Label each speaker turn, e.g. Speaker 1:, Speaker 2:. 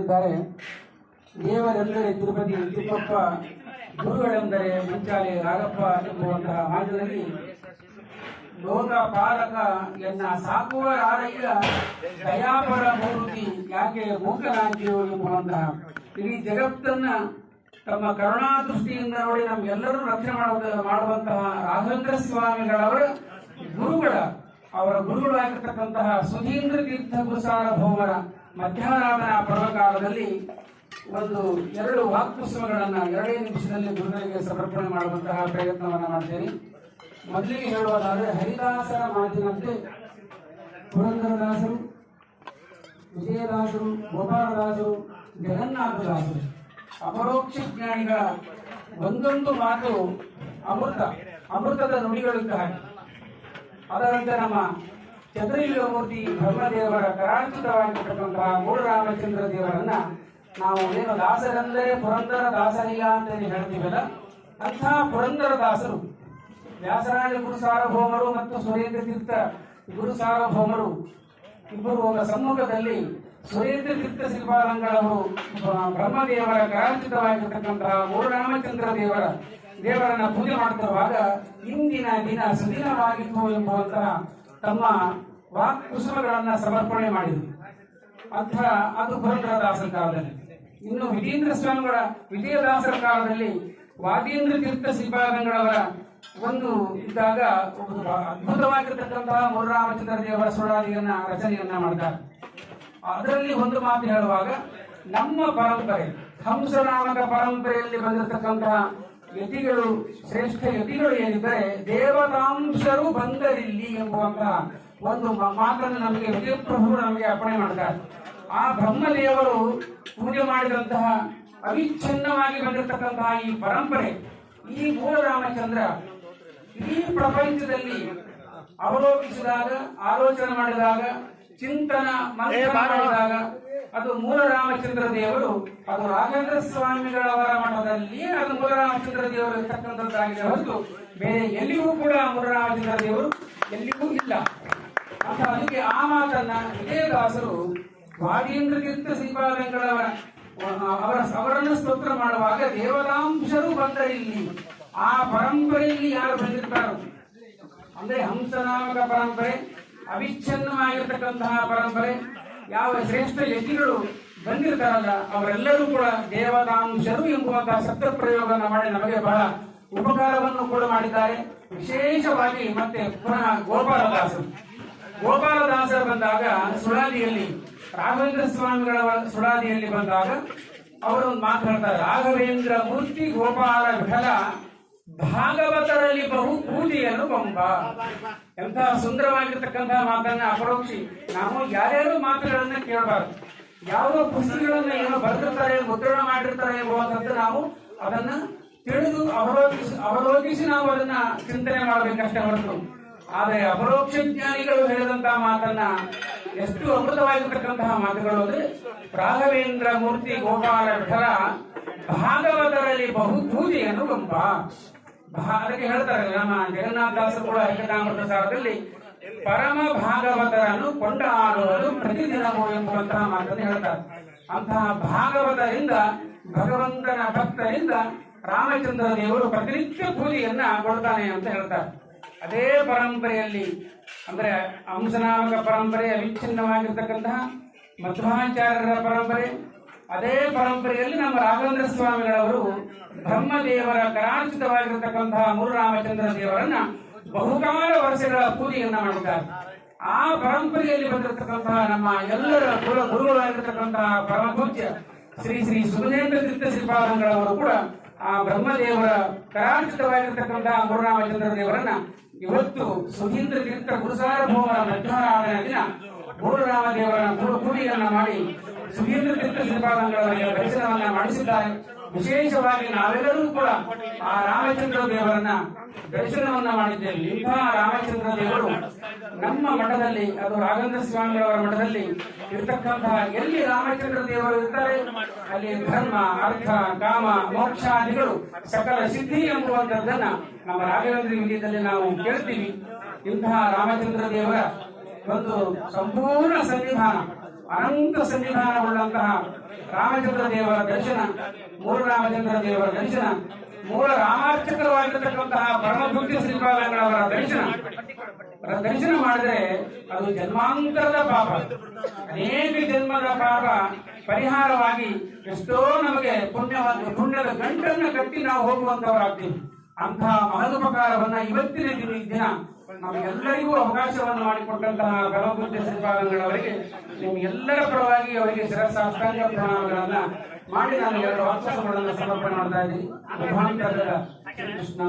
Speaker 1: ಇದ್ದಾರೆ. ದೇವರೆಂದರೆ ತಿರುಪತಿ ತಿಪ್ಪಪ್ಪ ಗುರುಗಳೆಂದರೆ ಮುಂಚಾಲೆ ರಾಗಪ್ಪ ಎಂಬುವಂತಹ ಮಾತಿನಲ್ಲಿ ಲೋಕ ಪಾಲಕ ಎನ್ನ ಸಾಕುವ ರಾರಯ್ಯ ದಯಾಪರ ಮೂರ್ತಿ ಯಾಕೆ ಮೂಕನಾಗಿಯೋ ಎಂಬುವಂತಹ ಇಡೀ ಜಗತ್ತನ್ನ ತಮ್ಮ ಕರುಣಾ ದೃಷ್ಟಿಯಿಂದ ನೋಡಿ ನಮ್ಗೆಲ್ಲರೂ ರಕ್ಷಣೆ ಮಾಡುವ ಮಾಡುವಂತಹ ರಾಘವೇಂದ್ರ ಸ್ವಾಮಿಗಳವರ ಗುರುಗಳ, ಅವರ ಗುರುಗಳಾಗಿರ್ತಕ್ಕಂತಹ ಸುಧೀಂದ್ರ ತೀರ್ಥ ಗುರುಸಾರಭೌಮರ ಮಧ್ಯಾರಾಧನಾ ಪರ್ವಕಾಲದಲ್ಲಿ ಒಂದು ಎರಡು ವಾಕ್ಪುಸ್ತಕಗಳನ್ನ ಎರಡೇ ನಿಮಿಷದಲ್ಲಿ ಗುರುಗಳಿಗೆ ಸಮರ್ಪಣೆ ಮಾಡುವಂತಹ ಪ್ರಯತ್ನವನ್ನು ಮಾಡ್ತೇನೆ. ಮೊದಲಿಗೆ ಹೇಳುವುದಾದ್ರೆ ಹರಿದಾಸರ ಮಾತಿನಂತೆ ಪುರಂದರದಾಸರು, ವಿಜಯದಾಸರು, ಗೋಪಾಲದಾಸರು, ಜಗನ್ನಾಥದಾಸರು. ಅಪರೋಕ್ಷ ಜ್ಞಾನಿಗಳ ಒಂದೊಂದು ಮಾತು ಅಮೃತ, ಅಮೃತದ ನುಡಿಗಳಿದ್ದ ಹಾಗೆ ಅದರಂತೆ ನಮ್ಮ ಚಂದ್ರಲಿಂಗ ಮೂರ್ತಿ ಬ್ರಹ್ಮದೇವರ ಕರಾರ್ಚಿತವಾಗಿರ್ತಕ್ಕಂತಹ ಮೂಢರಾಮಚಂದ್ರ ದೇವರನ್ನ ನಾವು ಏನು ದಾಸರಂದ್ರೆ ಪುರಂದರ ದಾಸರಿಲ್ಲ ಅಂತ ಹೇಳ್ತೀವಲ್ಲ ಅಂತಹ ಪುರಂದರ ದಾಸರು, ವ್ಯಾಸರಾಜ ಗುರು ಸಾರ್ವಭೌಮರು ಮತ್ತು ಸುರೇಂದ್ರ ತೀರ್ಥ ಗುರು ಸಾರ್ವಭೌಮರು, ಇಬ್ಬರು ಅವರ ಸಮ್ಮುಖದಲ್ಲಿ ಸುರೇಂದ್ರ ತೀರ್ಥ ಶಿಲ್ಪಾಲಂಗಳವರು ಬ್ರಹ್ಮದೇವರ ಕರಾರ್ಚಿತವಾಗಿರ್ತಕ್ಕಂತಹ ಮೂಢರಾಮಚಂದ್ರ ದೇವರ ದೇವರನ್ನ ಪೂಜೆ ಮಾಡುತ್ತಿರುವಾಗ ಇಂದಿನ ದಿನ ಸುದಿನವಾಗಿತ್ತು ಎಂಬುವಂತಹ ತಮ್ಮ ವಾಕ್ ಕುಸುಮಗಳನ್ನ ಸಮರ್ಪಣೆ ಮಾಡಿದರು. ಅಂತ ಅದು ದಾಸರ ಕಾಲದಲ್ಲಿ. ಇನ್ನು ವಿಜೇಂದ್ರ ಸ್ವಾಮಿಗಳ ವಿಜಯದಾಸರ ಕಾಲದಲ್ಲಿ ವಾದೇಂದ್ರ ತೀರ್ಥ ಶ್ರೀಪಾದಂಗಳವರ ಒಂದು ಇದ್ದಾಗ ಒಂದು ಅದ್ಭುತವಾಗಿರ್ತಕ್ಕಂತಹ ಮುರುರಾಮಚಂದ್ರ ದೇವರ ಸುಳಾದಿಯನ್ನ ರಚನೆಯನ್ನ ಮಾಡ್ತಾರೆ. ಅದರಲ್ಲಿ ಒಂದು ಮಾತು ಹೇಳುವಾಗ, ನಮ್ಮ ಪರಂಪರೆ, ಹಂಸನಾಮಕ ಪರಂಪರೆಯಲ್ಲಿ ಬಂದಿರತಕ್ಕಂತಹ ಯತಿಗಳು ಶ್ರೇಷ್ಠ ಯತಿಗಳು ಏನಿದ್ದಾರೆ ದೇವತಾಂಶರು ಬಂದರಿಲ್ಲಿ ಎಂಬುವಂತ ಒಂದು ಮಾತನ್ನು ನಮಗೆ ವಿಜಯಪ್ರಭು ನಮಗೆ ಅರ್ಪಣೆ ಮಾಡಿದ್ದಾರೆ ಆ ಬ್ರಹ್ಮದೇವರು ಪೂಜೆ ಮಾಡಿದಂತಹ ಅವಿಚ್ಛಿನ್ನವಾಗಿ ಬಂದಿರತಕ್ಕಂತಹ ಈ ಪರಂಪರೆ ಈ ಮೂಲ ರಾಮಚಂದ್ರ ಈ ಪ್ರಪಂಚದಲ್ಲಿ ಅವಲೋಕಿಸಿದಾಗ ಆಲೋಚನೆ ಮಾಡಿದಾಗ ಚಿಂತನ ಮಾಡಿದಾಗ ಅದು ಮೂಲ ರಾಮಚಂದ್ರ ದೇವರು. ಅದು ರಾಘವೇಂದ್ರ ಸ್ವಾಮಿಗಳವರ ಮಠದಲ್ಲಿಯೇ ಅದು ಮೂಲ ರಾಮಚಂದ್ರ ದೇವರು ಇರ್ತಕ್ಕಂಥದ್ದಾಗಿದೆ ಹೊರತು ಬೇರೆ ಎಲ್ಲಿಯೂ ಕೂಡ ಮೂಲ ರಾಮಚಂದ್ರ ದೇವರು ಎಲ್ಲಿಗೂ ಇಲ್ಲ. ಅಂತ ಅದಕ್ಕೆ ಆ ಮಾತನ್ನ ವಿಜಯದಾಸರು ವಾದೀಂದ್ರ ತೀರ್ಥ ಶ್ರೀಪಾದಂಗಳವರ ಅವರ ಅವರನ್ನು ಸ್ತೋತ್ರ ಮಾಡುವಾಗ ದೇವತಾಂಶರು ಬಂದರಿಲ್ಲಿ, ಆ ಪರಂಪರೆಯಲ್ಲಿ ಯಾರು ಬಂದಿರ್ತಾರೋ? ಅಂದ್ರೆ ಹಂಸನಾಮಕ ಪರಂಪರೆ, ಅವಿಚ್ಛನ್ನವಾಗಿರ್ತಕ್ಕಂತಹ ಪರಂಪರೆ ಯಾವ ಶ್ರೇಷ್ಠ ಯಜ್ಞಗಳು ಬಂದಿರ್ತಾರಲ್ಲ, ಅವರೆಲ್ಲರೂ ಕೂಡ ದೇವತಾಂಶರು ಎಂಬುವಂತಹ ಸತ್ಯ ಪ್ರಯೋಗನ ಮಾಡಿ ನಮಗೆ ಬಹಳ ಉಪಕಾರವನ್ನು ಕೂಡ ಮಾಡಿದ್ದಾರೆ. ವಿಶೇಷವಾಗಿ ಮತ್ತೆ ಪುನಃ ಗೋಪಾಲದಾಸರು. ಗೋಪಾಲದಾಸರು ಬಂದಾಗ ಸುಳಾದಿಯಲ್ಲಿ ರಾಘವೇಂದ್ರ ಸ್ವಾಮಿಗಳ ಸುಳಾದಿಯಲ್ಲಿ ಬಂದಾಗ ಅವರು ಮಾತಾಡ್ತಾರೆ ರಾಘವೇಂದ್ರ ಮೂರ್ತಿ ಗೋಪಾಲ ವಿಠಲ ಭಾಗವತರಲ್ಲಿ ಬಹು ಪೂಜೆಯನ್ನು ಬಂಬ ಎಂತ ಸುಂದರವಾಗಿರ್ತಕ್ಕಂತಹ ಮಾತನ್ನ ಅಪರೋಕ್ಷಿ. ನಾವು ಯಾರ್ಯಾರು ಮಾತುಗಳನ್ನ ಕೇಳಬಾರ್ದು. ಯಾವ ಪುಸ್ತಕಗಳನ್ನ ಏನು ಬರೆದಿರ್ತಾರೆ, ಮುದ್ರಣ ಮಾಡಿರ್ತಾರೆ ಎಂಬುವಂಥದ್ದು ನಾವು ಅದನ್ನ ತಿಳಿದು ಅವಲೋಕಿಸಿ ಅವಲೋಕಿಸಿ ನಾವು ಅದನ್ನ ಚಿಂತನೆ ಮಾಡಬೇಕಷ್ಟೇ ಹೊರತು. ಆದರೆ ಅಪರೋಕ್ಷ ಜ್ಞಾನಿಗಳು ಹೇಳಿದಂತಹ ಮಾತನ್ನ ಎಷ್ಟು ಅಮೃತವಾಗಿರ್ತಕ್ಕಂತಹ ಮಾತುಗಳು ಅಂದ್ರೆ ರಾಘವೇಂದ್ರ ಮೂರ್ತಿ ಗೋಪಾಲ ವಿಠಲ ಭಾಗವತರಲ್ಲಿ ಬಹು ಪೂಜೆಯನ್ನು ಭಾ- ಅದಕ್ಕೆ ಹೇಳ್ತಾರೆ ನಮ್ಮ ಜಗನ್ನಾಥದಾಸರು ಕೂಡ ಏಕತಾಮೃತ ಸಾರದಲ್ಲಿ ಪರಮ ಭಾಗವತರನ್ನು ಕೊಂಡಾಡುವುದು ಪ್ರತಿದಿನವೂ ಎಂಬುವಂತಹ ಮಾತನ್ನು ಹೇಳ್ತಾರೆ. ಅಂತಹ ಭಾಗವತರಿಂದ, ಭಗವಂತನ ಭಕ್ತರಿಂದ ರಾಮಚಂದ್ರ ದೇವರು ಪ್ರತಿನಿತ್ಯ ಪೂಜೆಯನ್ನ ಕೊಡ್ತಾನೆ ಅಂತ ಹೇಳ್ತಾರೆ. ಅದೇ ಪರಂಪರೆಯಲ್ಲಿ, ಅಂದ್ರೆ ಅಂಶನಾಮಕ ಪರಂಪರೆ ಅವಿಚ್ಛಿನ್ನವಾಗಿರ್ತಕ್ಕಂತಹ ಮಧ್ವಾಚಾರ್ಯರ ಪರಂಪರೆ ಅದೇ ಪರಂಪರೆಯಲ್ಲಿ ನಮ್ಮ ರಾಘವೇಂದ್ರ ಸ್ವಾಮಿಗಳವರು ಬ್ರಹ್ಮದೇವರ ಕರಾಂಚಿತವಾಗಿರತಕ್ಕಂತಹ ಮೂರು ರಾಮಚಂದ್ರ ದೇವರನ್ನ ಬಹುಕಾಲ ವರ್ಷಗಳ ಪೂಜೆಯನ್ನ ಮಾಡಿದ್ದಾರೆ. ಆ ಪರಂಪರೆಯಲ್ಲಿ ಬಂದಿರತಕ್ಕಂತಹ ನಮ್ಮ ಎಲ್ಲರ ಕುಲ ಗುರುಗಳಾಗಿರ್ತಕ್ಕಂತಹ ಪರಮಪೂಜ್ಯ ಶ್ರೀ ಶ್ರೀ ಸುಗಜೇಂದ್ರ ತೀರ್ಥ ಶ್ರೀಪಾದಂಗಳವರು ಕೂಡ ಆ ಬ್ರಹ್ಮದೇವರ ಕರಾರ್ಚಿತವಾಗಿರ್ತಕ್ಕಂತಹ ಮುರುರಾಮಚಂದ್ರ ದೇವರನ್ನ ಇವತ್ತು ಸುಧೀಂದ್ರ ತೀರ್ಥ ಗುರುಸಾರಭೌಮರ ಮಧ್ಯಾಹ್ನ ದಿನ ಮೂರುರಾಮ ದೇವರ ಗುರು ಪೂಜೆಯನ್ನ ಮಾಡಿ ಸುಧೀಂದ್ರ ತೀರ್ಥ ಮಾಡಿಸಿದ್ದಾರೆ. ವಿಶೇಷವಾಗಿ ನಾವೆಲ್ಲರೂ ಕೂಡ ಆ ರಾಮಚಂದ್ರ ದೇವರನ್ನ ದರ್ಶನವನ್ನ ಮಾಡಿದ್ದೇವೆ. ಇಂತಹ ರಾಮಚಂದ್ರ ದೇವರು ನಮ್ಮ ಮಠದಲ್ಲಿ, ಅದು ರಾಘವೇಂದ್ರ ಸ್ವಾಮಿಗಳವರ ಮಠದಲ್ಲಿ ಇರ್ತಕ್ಕಂತಹ ಎಲ್ಲಿ ರಾಮಚಂದ್ರ ದೇವರು ಇರ್ತಾರೆ, ಅಲ್ಲಿ ಧರ್ಮ, ಅರ್ಥ, ಕಾಮ ಮೋಕ್ಷಾದಿಗಳು ಸಕಲ ಸಿದ್ಧಿ ಎಂಬುವಂತದ್ದನ್ನ ನಮ್ಮ ರಾಘವೇಂದ್ರ ವಿಜಯದಲ್ಲಿ ನಾವು ಕೇಳ್ತೀವಿ. ಇಂತಹ ರಾಮಚಂದ್ರ ದೇವರ ಒಂದು ಸಂಪೂರ್ಣ ಸನ್ನಿಧಾನ. ಅನಂತ ಸನ್ನಿಧಾನವುಳ್ಳಂತಹ ರಾಮಚಂದ್ರ ದೇವರ ದರ್ಶನ ಮೂರು ರಾಮಚಂದ್ರ ದೇವರ ದರ್ಶನ, ಮೂಲ ರಾಮಾರ್ಚಕರವಾಗಿರತಕ್ಕಂತಹ ಪರಮಭಕ್ತಿ ಶ್ರೀಪಾದಂಗಳವರ ದರ್ಶನ. ದರ್ಶನ ಮಾಡಿದ್ರೆ ಅದು ಜನ್ಮಾಂತರದ ಪಾಪ. ಅನೇಕ ಜನ್ಮದ ಪಾಪ ಪರಿಹಾರವಾಗಿ ಎಷ್ಟೋ ನಮಗೆ ಪುಣ್ಯ ಪುಣ್ಯದ ಗಂಟನ್ನು ಕಟ್ಟಿ ನಾವು ಹೋಗುವಂತವರಾಗ್ತೀವಿ. ಅಂತಹ ಮಹದುಪಕಾರವನ್ನ ಇವತ್ತಿನ ದಿನ ನಮಗೆಲ್ಲರಿಗೂ ಅವಕಾಶವನ್ನು ಮಾಡಿಕೊಟ್ಟಂತಹ ಭಗವದ್ಗೀತೆ ಶ್ರೀಪಾದಂಗಳವರಿಗೆ ನಿಮ್ಗೆಲ್ಲರ ಪರವಾಗಿ ಅವರಿಗೆ ಶಿರಸಾಷ್ಟಾಂಗ ಪ್ರಣಾಮಗಳನ್ನ ಮಾಡಿ ನಾನು ಎರಡು ವಾಕ್ಯಗಳನ್ನು ಸಮರ್ಪಣೆ ಮಾಡ್ತಾ ಇದ್ದೀನಿ ಶ್ರೀಕೃಷ್ಣ